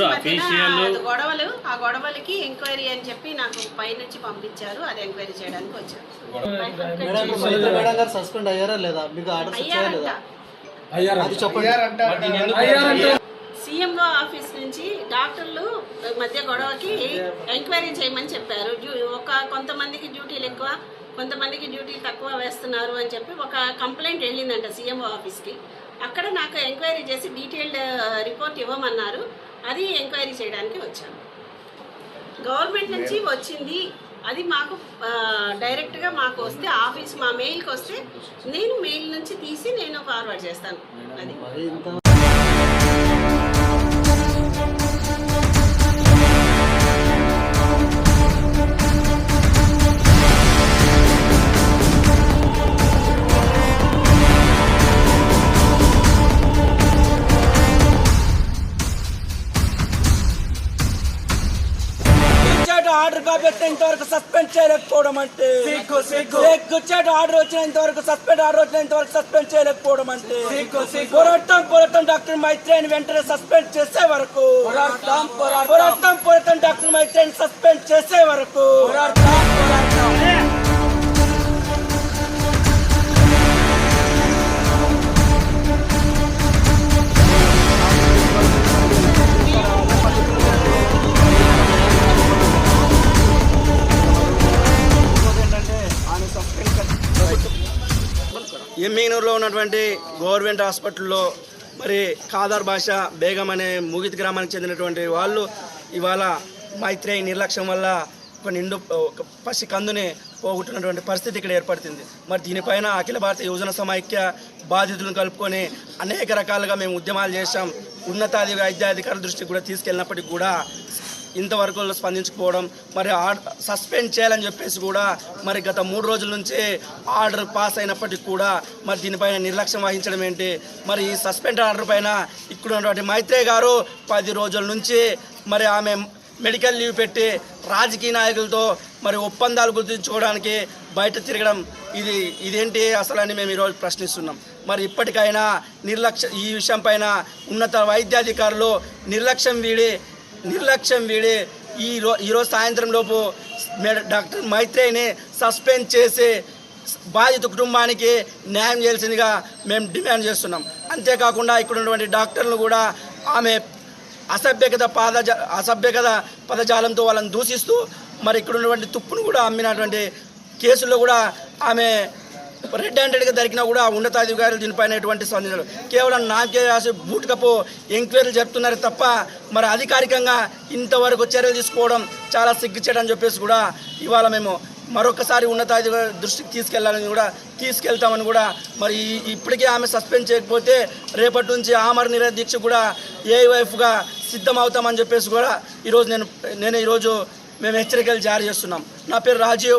ఇప్పుడు అది గొడవలు ఆ గొడవలకి ఎంక్వైరీ అని చెప్పి నాకు పైనుంచి పంపించారు. అది ఎంక్వైరీ చేయడానికి వచ్చాను సస్పెండ్ అయ్యారా లేదా? మీకు ఆర్డర్స్ వచ్చాయా లేదా అయ్యారంట. అది చెప్పండి. సీఎంఓ ఆఫీస్ నుంచి డాక్టర్లు మధ్య గొడవకి ఎంక్వైరీ చేయమని చెప్పారు. డ్యూ- ఒక కొంతమందికి డ్యూటీలు ఎక్కువ కొంతమందికి డ్యూటీలు తక్కువ వేస్తున్నారు అని చెప్పి ఒక కంప్లైంట్ వెళ్ళిందంట సీఎంఓ ఆఫీస్కి. అక్కడ నాకు ఎంక్వైరీ చేసి డీటెయిల్డ్ రిపోర్ట్ ఇవ్వమన్నారు. అది ఎంక్వైరీ చేయడానికి వచ్చాను. గవర్నమెంట్ నుంచి వచ్చింది. అది మాకు డైరెక్ట్గా మాకు వస్తే ఆఫీస్ మా మెయిల్కి వస్తే నేను మెయిల్ నుంచి తీసి నేను ఫార్వర్డ్ చేస్తాను. అది. ఆర్డర్ కాబట్టి ఇంతవరకు సస్పెండ్ చేయలేకపోవడం అంటే. ఇచ్చేట ఆర్డర్ వచ్చినంత వరకు సస్పెండ్ ఆర్డర్ వచ్చినంత వరకు సస్పెండ్ చేయలేకపోవడం అంటే. పోరాటం పోరాటం డాక్టర్ మైత్రేని వెంటనే సస్పెండ్ చేసే వరకు. పోరాటం పోరాటం. డాక్టర్ మైత్రేని సస్పెండ్ చేసే వరకు. ఎమ్మిగనూరులో ఉన్నటువంటి గవర్నమెంట్ హాస్పిటల్లో మరి ఖాదర్ భాష బేగం అనే ముగిత్ గ్రామానికి చెందినటువంటి వాళ్ళు ఇవాళ మైత్రేయ నిర్లక్ష్యం వల్ల ఒక నిండు ఒక పసి కందుని పోగొట్టినటువంటి పరిస్థితి ఇక్కడ ఏర్పడుతుంది. మరి దీనిపైన అఖిల భారత యువజన సమైక్య బాధితులను కలుపుకొని అనేక రకాలుగా మేము ఉద్యమాలు చేశాం. ఉన్నతాధి వైద్యాధికారుల దృష్టికి కూడా తీసుకెళ్ళినప్పటికీ కూడా ఇంతవరకు స్పందించకపోవడం మరి ఆర్డర్ సస్పెండ్ చేయాలని చెప్పేసి కూడా మరి గత మూడు రోజుల నుంచి ఆర్డర్ పాస్ అయినప్పటికీ కూడా మరి దీనిపైన నిర్లక్ష్యం వహించడం ఏంటి? మరి ఈ సస్పెండ్ ఆర్డర్ పైన ఇక్కడ ఉన్నటువంటి మైత్రే గారు పది రోజుల నుంచి మరి ఆమె మెడికల్ లీవ్ పెట్టి రాజకీయ నాయకులతో మరి ఒప్పందాలు గుర్తించుకోవడానికి బయట తిరగడం ఇది ఇదేంటి అసలు అని మేము ఈరోజు ప్రశ్నిస్తున్నాం. మరి ఇప్పటికైనా నిర్లక్ష్య ఈ విషయం పైన ఉన్నత వైద్యాధికారులు నిర్లక్ష్యం వీడి నిర్లక్ష్యం వీడి ఈ రో ఈరోజు సాయంత్రం లోపు మేడ- డాక్టర్ మైత్రేయిని సస్పెండ్ చేసి బాధిత కుటుంబానికి న్యాయం చేయాల్సిందిగా మేము డిమాండ్ చేస్తున్నాం. అంతేకాకుండా ఇక్కడ ఉన్నటువంటి డాక్టర్లు కూడా ఆమె అసభ్యకత పాదజ అసభ్యకత పదజాలంతో వాళ్ళని దూషిస్తూ మరి ఇక్కడ ఉన్నటువంటి తుప్పును కూడా అమ్మినటువంటి కేసుల్లో కూడా ఆమె రెడ్ హ్యాండెడ్గా దొరికినా కూడా ఉన్నతాధికారులు దీనిపైన ఎటువంటి స్పందించారు కేవలం నాకే రాసి బూట్కపు ఎంక్వైరీలు జరుపుతున్నారు తప్ప మరి అధికారికంగా ఇంతవరకు చర్యలు తీసుకోవడం చాలా సిగ్గుచేటని చెప్పేసి కూడా ఇవాళ మేము మరొకసారి ఉన్నతాధికారుల దృష్టికి తీసుకెళ్ళాలని కూడా తీసుకెళ్తామని కూడా మరి ఈ- ఇప్పటికే ఆమె సస్పెండ్ చేయకపోతే రేపటి నుంచి ఆమర నిరదీక్ష కూడా ఏవైఫ్గా సిద్ధమవుతామని చెప్పేసి కూడా ఈరోజు నేను నేను ఈరోజు మేము హెచ్చరికలు జారీ చేస్తున్నాం. నా పేరు రాజీవ్.